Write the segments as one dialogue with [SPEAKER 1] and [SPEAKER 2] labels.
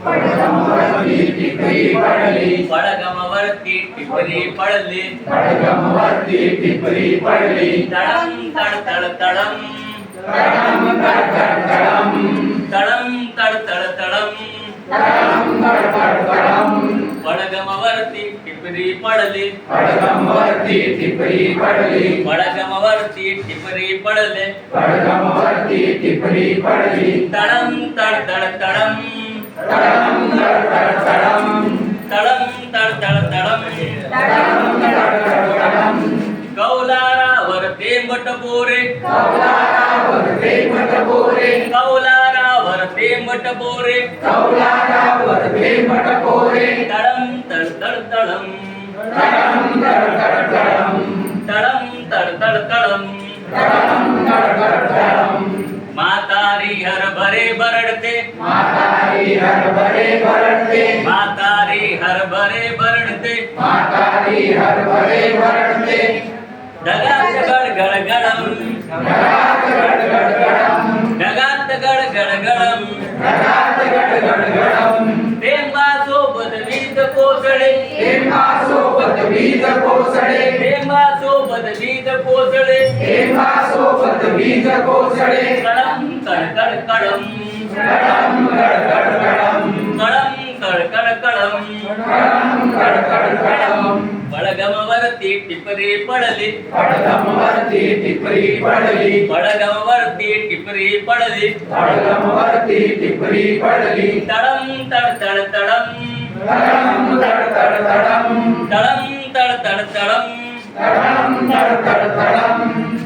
[SPEAKER 1] பழகமவர் தீட்டிப்பதி பழலி
[SPEAKER 2] பழகமவர்
[SPEAKER 1] தீட்டிப்பதி பழலி
[SPEAKER 2] தடம் தட தளம் தடம்
[SPEAKER 1] தடம்
[SPEAKER 2] ಟಿಪ್ಪರಿ ಪಡಲಿ
[SPEAKER 1] ಪಡಗಮವರ್ತಿ ಟಿಪ್ಪರಿ ಪಡಲಿ
[SPEAKER 2] ಪಡಗಮವರ್ತಿ ಟಿಪ್ಪರಿ ಪಡಲೆ
[SPEAKER 1] ಪಡಗಮವರ್ತಿ ಟಿಪ್ಪರಿ ಪಡಲಿ
[SPEAKER 2] ತಳಂ ತಳ ತಳ ತಳಂ
[SPEAKER 1] ತಡಂ ತಡ ತಡ ತಡಂ
[SPEAKER 2] ತಳಂ ತಳ ತಳ ತಳಂ ತಡಂ
[SPEAKER 1] ತಡ ತಡ ತಡಂ
[SPEAKER 2] ಕೌಲಾರಾವರ ತೇಂಬಟ ಬೋರೆ
[SPEAKER 1] ಕೌಲಾರಾವರ್ತೆ ಮಠಬೋರೆ
[SPEAKER 2] ಕೌಲಾರಾವರ ತೇಂಬಟ ಬೋರೆ
[SPEAKER 1] ಕೌಲಾರಾವರ್ತೆ ಮಠಬೋರೆ
[SPEAKER 2] தடம் தடம் தடம் தடம் தடம் माता री हर भरे बरड़ते
[SPEAKER 1] माता री हर भरे बरड़ते
[SPEAKER 2] माता री हर भरे बरड़ते
[SPEAKER 1] माता री हर भरे बरड़ते
[SPEAKER 2] डगात गड़ गड़ गड़म
[SPEAKER 1] डगात गड़ गड़ गड़म
[SPEAKER 2] डगात गड़ गड़ गड़म
[SPEAKER 1] डगात गड़ गड़ गड़म
[SPEAKER 2] கோசலே.
[SPEAKER 1] தேவா சோபத் பீஜ கோசலே.
[SPEAKER 2] களம் கட கட களம்
[SPEAKER 1] களம் கட கட களம்
[SPEAKER 2] களம் கட கட களம்
[SPEAKER 1] களம் கட கட களம்
[SPEAKER 2] பழகம வரத்தி டிப்பரே படலி.
[SPEAKER 1] பழகம வரத்தி டிப்பரே படலி.
[SPEAKER 2] பழகம வரத்தி டிப்பரே படலி.
[SPEAKER 1] பழகம வரத்தி டிப்பரே படலி.
[SPEAKER 2] தடம் தட தட தடம்.
[SPEAKER 1] தடம் தட தட தடம்.
[SPEAKER 2] தடம்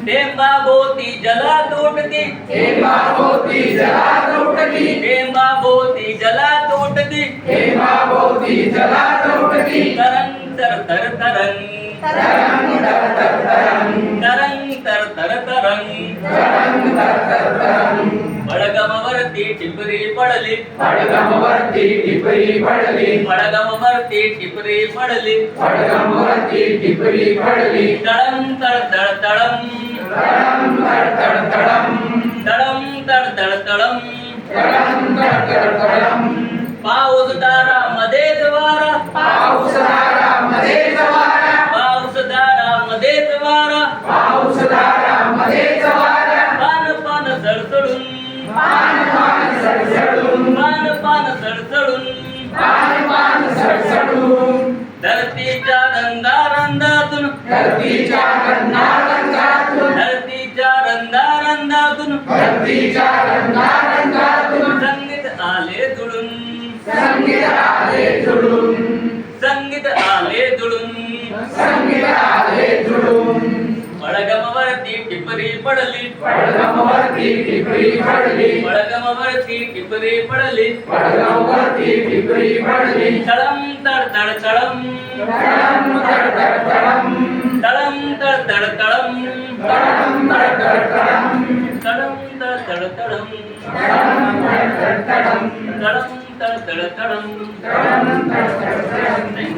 [SPEAKER 2] हेमा मोती जला टूटती
[SPEAKER 1] हेमा मोती जला टूटती
[SPEAKER 2] हेमा मोती जला टूटती
[SPEAKER 1] हेमा मोती जला टूटती
[SPEAKER 2] तरंग तर तर तरंग
[SPEAKER 1] तरंग तर तर तरंग
[SPEAKER 2] तरंग तर तर तरंग
[SPEAKER 1] तरंग तर तर तरंग
[SPEAKER 2] बळगमवरती ಟಿಪರಿ ಪಡಲಿ
[SPEAKER 1] ಬಡಗಮವರ್ತಿ ಟಿಪರಿ ಪಡಲಿ
[SPEAKER 2] ಬಡಗಮವರ್ತಿ ಟಿಪರಿ ಪಡಲಿ
[SPEAKER 1] ಬಡಗಮವರ್ತಿ हाती टिपली पडली
[SPEAKER 2] तळम तर दळ तळम
[SPEAKER 1] तळम तर दळ तळम
[SPEAKER 2] तळम तर दळ तळम
[SPEAKER 1] तळम तर दळ तळम
[SPEAKER 2] पाऊस दारा मध्ये द्वारा
[SPEAKER 1] पाऊस दारा मध्ये जवारा.
[SPEAKER 2] पाऊस दारा मध्ये जवारा.
[SPEAKER 1] पाऊस दारा मध्ये जवारा.
[SPEAKER 2] पान पान सळसळून पान
[SPEAKER 1] पान सळसळून
[SPEAKER 2] पान पान सळसळून
[SPEAKER 1] पान पान सळसळून
[SPEAKER 2] धरतीच्या రందాతును
[SPEAKER 1] ధర్తి చారందారందాతును
[SPEAKER 2] ధర్తి చారందారందాతును
[SPEAKER 1] ధర్తి చారందారందాతును
[SPEAKER 2] సంగీత ఆలేదుడుం
[SPEAKER 1] సంగీత ఆలేదుడుం
[SPEAKER 2] సంగీత ఆలేదుడుం
[SPEAKER 1] సంగీత ఆలేదుడుం
[SPEAKER 2] ಬಳಗಮವರತಿ ಟಿಪ್ಪರಿ ಪಡಲಿ
[SPEAKER 1] ಬಳಗಮವರತಿ ಟಿಪ್ಪರಿ ಪಡಲಿ
[SPEAKER 2] ಬಳಗಮವರತಿ ಟಿಪ್ಪರಿ ಪಡಲಿ
[SPEAKER 1] ಬಳಗಮವರತಿ ಟಿಪ್ಪರಿ ಪಡಲಿ
[SPEAKER 2] ತಳಂ ತಡ ತಡ ತಳಂ
[SPEAKER 1] ತಳಂ ತಡ ತಡ
[SPEAKER 2] ¡Tarum, tarum, tarum, tarum,
[SPEAKER 1] tarum!